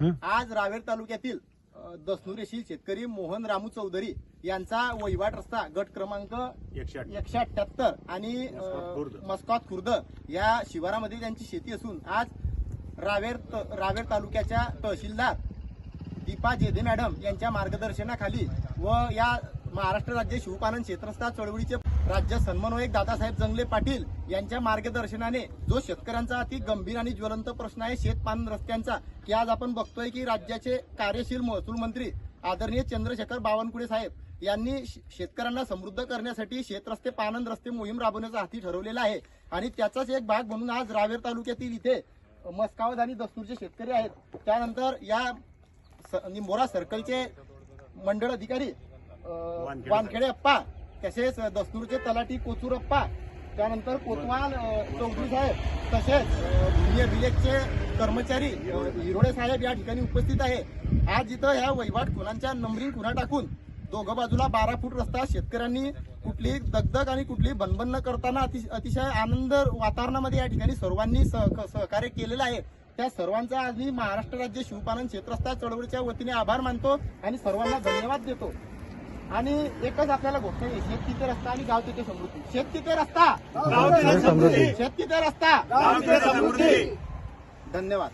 आज रावेर तालुक्यातील अ, दसनूर येथील शेतकरी मोहन रामू चौधरी यांचा वहिवाट रस्ता गट क्रमांक एकशे अठ्याहत्तर आणि मस्कॉत खुर्द. या शिवारामध्ये त्यांची शेती असून आज रावेर त- रावेर तालुक्याच्या तहसीलदार दीपा जेदे मॅडम यांच्या मार्गदर्शनाखाली व या महाराष्ट्र राज्य शिवपालन क्षेत्रस्था चळवळीचे राज्य समन्वयक दादासाहेब जंगले पाटील यांच्या मार्गदर्शनाने जो शेतकऱ्यांचा अति गंभीर आणि ज्वलंत प्रश्न आहे शेतपालन रस्त्यांचा की आज आपण बघतोय की राज्याचे कार्यशील महसूल मंत्री आदरणीय चंद्रशेखर बावनकुळे साहेब यांनी शेतकऱ्यांना समृद्ध करण्यासाठी शेतरस्ते पानंद रस्ते मोहीम राबवण्याचा हाती ठरवलेला आहे. आणि त्याचाच एक भाग म्हणून आज रावेर तालुक्यातील इथे मस्कावत आणि दस्तूरचे शेतकरी आहेत. त्यानंतर या निंबोरा सर्कलचे मंडळ अधिकारी वानखेडे अप्पा तसेच दस्तूरचे तलाठी कोचुरप्पा त्यानंतर कोतवाल चौधरी साहेब तसेच अं, विलेजचे कर्मचारी हिरोडे साहेब या ठिकाणी उपस्थित आहे. आज इथं ह्या वहिवाट खुनांच्या नंबरिंग खुना टाकून दोघं बाजूला बारा फूट रस्ता शेतकऱ्यांनी कुठली दगदग आणि कुठली बनबन न करताना अतिशय आनंद वातावरणामध्ये या ठिकाणी सर्वांनी सह- सहकार्य केलेलं आहे. त्या सर्वांचा आज मी महाराष्ट्र राज्य शिवपालन क्षेत्रस्था चळवळीच्या वतीने आभार मानतो आणि सर्वांना धन्यवाद देतो. आणि एकच आपल्याला गोष्ट आहे शेत तिथे रस्ता आणि गाव तिथे समृद्धी शेत तिथे रस्ता गाव तिथे समृद्धी. शेत तिथे रस्ता गाव तिथे समृद्धी. धन्यवाद